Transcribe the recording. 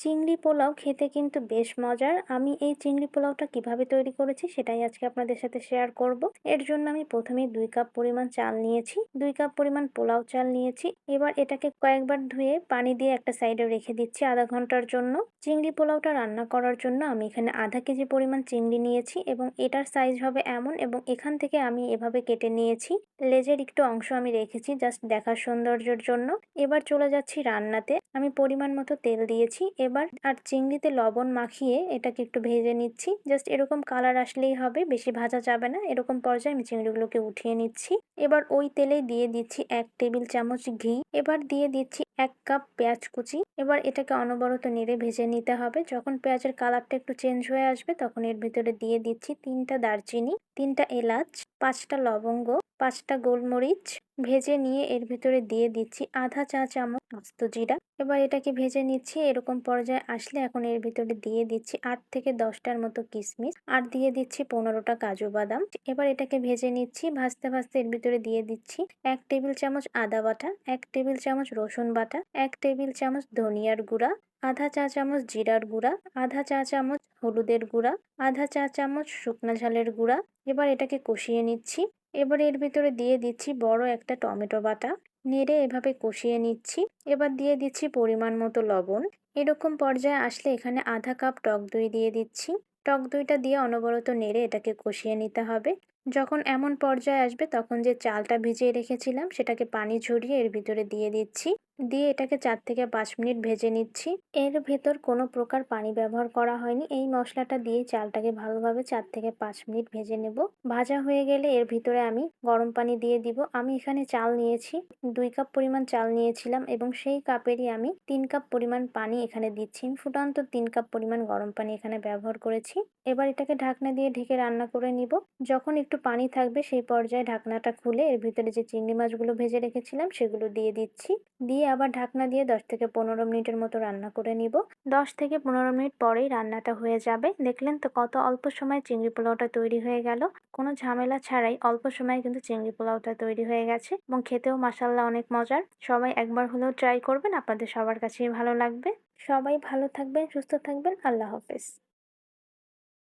চিংড়ি পোলাও খেতে কিন্তু বেশ মজার। আমি এই চিংড়ি পোলাওটা কীভাবে তৈরি করেছি সেটাই আজকে আপনাদের সাথে শেয়ার করব। এর জন্য আমি প্রথমে দুই কাপ পরিমাণ চাল নিয়েছি, দুই কাপ পরিমাণ পোলাও চাল নিয়েছি। এবার এটাকে কয়েকবার ধুয়ে পানি দিয়ে একটা সাইডে রেখে দিচ্ছি আধা ঘণ্টার জন্য। চিংড়ি পোলাওটা রান্না করার জন্য আমি এখানে আধা কেজি পরিমাণ চিংড়ি নিয়েছি এবং এটার সাইজ হবে এমন এবং এখান থেকে আমি এভাবে কেটে নিয়েছি। লেজের একটু অংশ আমি রেখেছি জাস্ট দেখার সৌন্দর্যের জন্য। এবার চলে যাচ্ছি রান্নাতে। আমি পরিমাণ মতো তেল দিয়েছি এবার আর চিংড়িতে লবণ মাখিয়ে এটাকে একটু ভেজে নিচ্ছি। জাস্ট এরকম কালার আসলেই হবে, বেশি ভাজা যাবে না। এরকম পর্যায়ে আমি চিংড়িগুলোকে উঠিয়ে নিচ্ছি। এবার ওই তেলেই দিয়ে দিচ্ছি এক টেবিল চামচ ঘি। এবার দিয়ে দিচ্ছি এক কাপ পেঁয়াজ কুচি। এবার এটাকে অনবরত নেড়ে ভেজে নিতে হবে। যখন পেঁয়াজের কালারটা একটু চেঞ্জ হয়ে আসবে, তখন এর ভিতরে দিয়ে দিচ্ছি তিনটা দারচিনি, তিনটা এলাচ, পাঁচটা লবঙ্গ পাঁচটা গোলমরিচ ভেজে নিয়ে এর ভিতরে দিয়ে দিচ্ছি আধা চা চামচ আস্ত জিরা। এবার এটাকে ভেজে নিচ্ছি, এরকম পর্যায়ে আসলে এখন এর ভিতরে দিয়ে দিচ্ছি আট থেকে দশটার মতো কিশমিশ আর দিয়ে দিচ্ছি পনেরোটা কাজু বাদাম। এবার এটাকে ভেজে নিচ্ছি, ভাজতে ভাজতে এর ভিতরে দিয়ে দিচ্ছি এক টেবিল চামচ আদা বাটা, এক টেবিল চামচ রসুন বাটা, এক টেবিল চামচ ধনিয়ার গুঁড়া, আধা চা চামচ জিরার গুঁড়া, আধা চা চামচ হলুদের গুঁড়া, আধা চা চামচ শুকনা ঝালের গুঁড়া। এবার এটাকে কষিয়ে নিচ্ছি। এবার এর ভিতরে দিয়ে দিচ্ছি বড় একটা টমেটো বাটা। নেড়ে এভাবে কষিয়ে নিচ্ছি। এবার দিয়ে দিচ্ছি পরিমাণ মতো লবণ। এরকম পর্যায়ে আসলে এখানে আধা কাপ টক দই দিয়ে দিচ্ছি। টক দইটা দিয়ে অনবরত নেড়ে এটাকে কষিয়ে নিতে হবে। যখন এমন পর্যায়ে আসবে তখন যে চালটা ভিজিয়ে রেখেছিলাম সেটাকে পানি ঝরিয়ে এর ভিতরে দিয়ে দিচ্ছি। দিয়ে এটাকে চার থেকে পাঁচ মিনিট ভেজে নিচ্ছি। এর ভেতর কোনো প্রকার পানি ব্যবহার করা হয়নি। এই মশলাটা দিয়ে চালটাকে ভালোভাবে চার থেকে পাঁচ মিনিট ভেজে নেব। ভাজা হয়ে গেলে এর ভিতরে আমি গরম পানি দিয়ে দিব। আমি এখানে চাল নিয়েছি, দুই কাপ পরিমাণ চাল নিয়েছিলাম এবং সেই কাপেরই আমি তিন কাপ পরিমাণ পানি এখানে দিচ্ছি। ফুটান্ত তিন কাপ পরিমাণ গরম পানি এখানে ব্যবহার করেছি। এবার এটাকে ঢাকনা দিয়ে ঢেকে রান্না করে নিব। যখন একটু পানি থাকবে, সেই পর্যায়ে ঢাকনাটা খুলে এর ভিতরে যে চিংড়ি মাছগুলো ভেজে রেখেছিলাম সেগুলো দিয়ে দিচ্ছি। দিয়ে আবার ঢাকনা দিয়ে দশ থেকে পনেরো মিনিটের মতো রান্না করে নিব। দশ থেকে পনেরো মিনিট পরেই রান্নাটা হয়ে যাবে। দেখলেন তো কত অল্প সময় চিংড়ি পোলাওটা তৈরি হয়ে গেল। কোনো ঝামেলা ছাড়াই অল্প সময়ে কিন্তু চিংড়ি পোলাওটা তৈরি হয়ে গেছে এবং খেতেও মাসাল্লাহ অনেক মজার। সবাই একবার হলেও ট্রাই করবেন, আপনাদের সবার কাছেই ভালো লাগবে। সবাই ভালো থাকবেন, সুস্থ থাকবেন, আল্লাহ হাফেজ।